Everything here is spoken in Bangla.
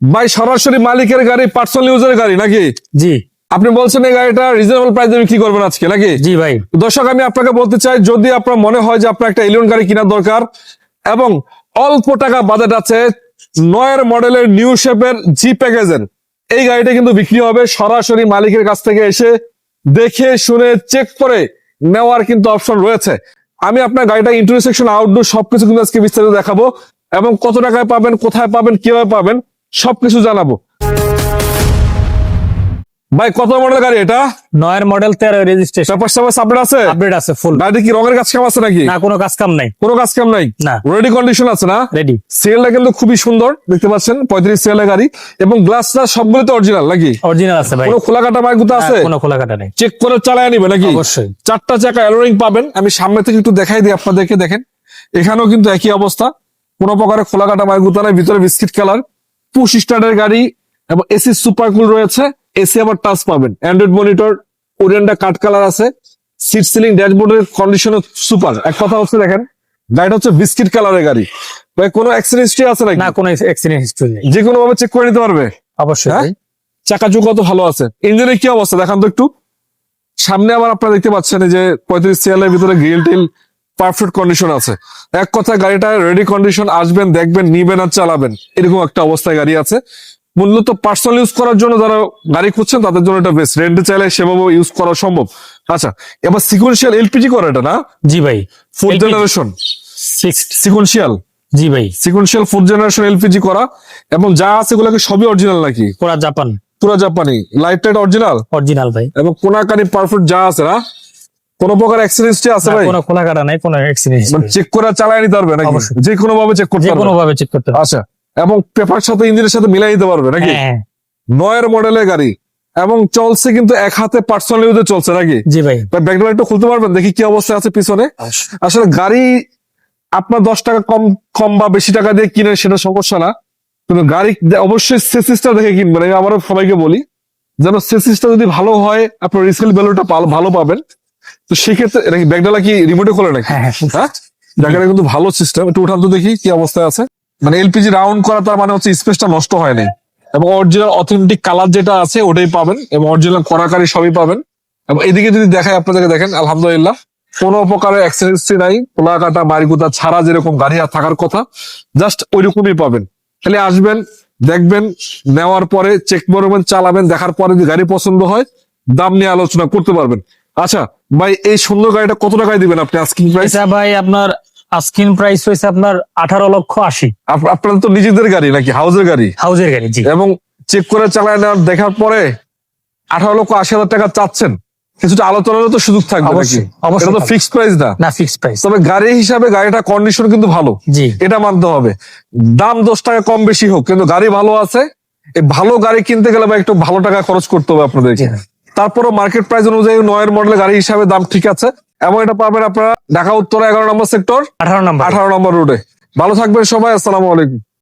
ভাই সরাসরি মালিকের গাড়ি পার্সোনাল ইউজের গাড়ি নাকি? জি। আপনি বলছেন এই গাড়িটা রিজনেবল প্রাইসে বিক্রি করবেন আজকে নাকি? জি ভাই। দর্শক আমি আপনাকে বলতে চাই যদি আপনার মনে হয় যে আপনার একটা এলিয়ন গাড়ি কেনার দরকার এবং অল্প টাকা বাজেট আছে নয়ের মডেলের নিউ শেপের জি প্যাকেজের এই গাড়িটা কিন্তু বিক্রি হবে। সরাসরি মালিকের কাছ থেকে এসে দেখে শুনে চেক করে নেওয়ার কিন্তু অপশন রয়েছে। আমি আপনার গাড়িটা ইন্টারসেকশন আউটডোর সবকিছু কিন্তু আজকে বিস্তারিত দেখাবো এবং কত টাকায় পাবেন কোথায় পাবেন কীভাবে পাবেন সবকিছু জানাব। ভাই কত মডেল গাড়ি এটা? নয়ের মডেল তেরো রেজিস্ট্রেশন পেপার সাপার আপডেট আছে? আপডেট আছে ফুল গাড়ি কি রঙের কাজ কাম আছে নাকি? না কোনো কাজ কাম নাই। কোনো কাজ কাম নাই? না। রেডি কন্ডিশন আছে না? রেডি সিএলটা কিন্তু খুবই সুন্দর দেখতে পাচ্ছেন পঁয়ত্রিশ সিএল গাড়ি। এবং গ্লাসটা সবগুলো তো অরিজিনাল নাকি? অরিজিনাল আছে ভাই। কোনো খোলা কাটা বাইক আছে? কোনো খোলা কাটা নেই। চেক করে চালায় নিবে নাকি? অবশ্যই। চারটা চাকা অ্যালোরিং পাবেন। আমি সামনে থেকে একটু দেখাই দিই আপনাদেরকে দেখেন। এখানেও কিন্তু একই অবস্থা। কোনো প্রকারের খোলা কাটা বাইক নাই ভিতরে বিস্কিট কালার। পুশ স্টার্টের গাড়ি এবং এসি সুপার কুল রয়েছে। এসি আবার টাচ পাবেন। অ্যান্ড্রয়েড মনিটর ওরিয়েন্টা কাট কালার আছে। সিট সিলিং ড্যাশবোর্ডের কন্ডিশন সুপার এক কথা হচ্ছে দেখেন গাড়িটা হচ্ছে বিস্কিট কালারের গাড়ি। ভাই কোনো অ্যাক্সিডেন্ট হিস্ট্রি আছে নাকি? না কোনো অ্যাক্সিডেন্ট হিস্ট্রি নেই। যে কোনো ভাবে চেক করে নিতে পারবে। অবশ্যই হ্যাঁ? চাকা চুকা তো ভালো আছে। ইঞ্জিনের কি অবস্থা? দেখান তো একটু। সামনে আবার আপনারা দেখতে পাচ্ছেন যে পঁয়ত্রিশ সিএলের ভিতরে গ্রিল টিল পারফেক্ট কন্ডিশন আছে। এক কথা গাড়িটা রেডি কন্ডিশন আসবেন দেখবেন নিবেন আর চালাবেন। এরকম একটা অবস্থায় গাড়ি আছে। মূলত পার্সোনাল ইউজ করার জন্য যারা গাড়ি খুঁজছেন তাদের জন্য এটা বেস্ট রেন্টে চাইলে সেভাবে ইউজ করা সম্ভব। আচ্ছা এবার সিকুয়েন্সিয়াল এলপিজি করে এটা না? জি ভাই। LPG জেনারেশন সিকুয়েন্সিয়াল জি ভাই। সিকুয়েন্সিয়াল ফুড জেনারেশন এলপিজি করা। এবং যা আছে এগুলোকে সবই অরিজিনাল নাকি? পুরা জাপান। পুরো জাপানি। লাইট টাইট অরিজিনাল অরিজিনাল ভাই। এবং কোনাকানি পারফেক্ট যা আছে না? কোন প্রকার অ্যাক্সিডেন্ট আছে ভাই? কোনো খোলা কাটা নাই কোনো অ্যাক্সিডেন্ট মানে চেক করে চালায় নিতে পারবে নাকি। যে কোনো ভাবে চেক করতে যে পারবে। কোনো ভাবে চেক করতে হবে আচ্ছা এবং পেপার সাথে ইঞ্জিনের সাথে মিলাই নিতে পারবে নাকি? হ্যাঁ। নয়ের মডেলের গাড়ি এবং চলছে কিন্তু এক হাতে পার্সোনাল ইউজে চলছে নাকি? জি ভাই। ব্যাকগ্রাউন্ড একটু খুলতে পারবেন? দেখি কি অবস্থা আছে পিছনে। আসলে গাড়ি আপনার দশ টাকা কম কম বা বেশি টাকা দিয়ে কিনে সেটা সমস্যা না। কিন্তু গাড়ি অবশ্যই সেসিসটা দেখে কিনবেন। আমি আবারও সবাইকে বলি যেন সেসিসটা যদি ভালো হয় আপনার রিসেল ভ্যালুটা ভালো পাবেন। তো সেক্ষেত্রে ব্যাগডালা কি রিমোটে খোলে নাকি? হ্যাঁ হ্যাঁ হ্যাঁ? জায়গাটা কিন্তু ভালো সিস্টেম একটু উঠান তো দেখি কি অবস্থায় আছে। মানে এলপিজি রাউন্ড করা তার মানে হচ্ছে স্পেসটা নষ্ট হয়নি। এবং অরিজিনাল অথেন্টিক কালার যেটা আছে ওটাই পাবেন। এবং অরিজিনাল করাকারি সবই পাবেন। এবং এদিকে যদি দেখায় আপনাদেরকে দেখেন আলহামদুলিল্লাহ কোনো প্রকারের অ্যাক্সিডেন্সি নাই। পোলা কাটা বাড়িগুতা ছাড়া যেরকম গাড়ি আর থাকার কথা জাস্ট ওইরকমই পাবেন। খালি আসবেন দেখবেন নেওয়ার পরে চেক করবেন চালাবেন দেখার পরে যদি গাড়ি পছন্দ হয় দাম নিয়ে আলোচনা করতে পারবেন। আচ্ছা ভাই এই সুন্দর গাড়িটা কত টাকায় দিবেন আপনি আস্কিং প্রাইস এটা ভাই আপনার আস্কিন প্রাইস হয়েছে আপনার আঠারো লক্ষ আশি। আপ- আপনাদের তো নিজেদের গাড়ি নাকি? হাউসের গাড়ি? হাউজের গাড়ি জি। এবং চেক করে চালায় নেওয়ার দেখার পরে আঠারো লক্ষ আশি হাজার টাকা চাচ্ছেন। কিছুটা আলোচনারও তো সুযোগ থাকবে নাকি? এটা তো ফিক্সড প্রাইস না। না ফিক্স প্রাইস তবে গাড়ি হিসাবে গাড়িটা কন্ডিশন কিন্তু ভালো। জি। এটা মানতে হবে। দাম দশ টাকা কম বেশি হোক কিন্তু গাড়ি ভালো আছে। এই ভালো গাড়ি কিনতে গেলে বা একটু ভালো টাকা খরচ করতে হবে আপনাদেরকে। তারপরও মার্কেট প্রাইস অনুযায়ী নয়ের মডেলের গাড়ি হিসাবে দাম ঠিক আছে। এবং এটা পাবেন আপনারা ঢাকা উত্তর এগারো নম্বর সেক্টর আঠারো নম্বর। আঠারো নম্বর রোডে ভালো থাকবেন সবাই আসসালামু আলাইকুম।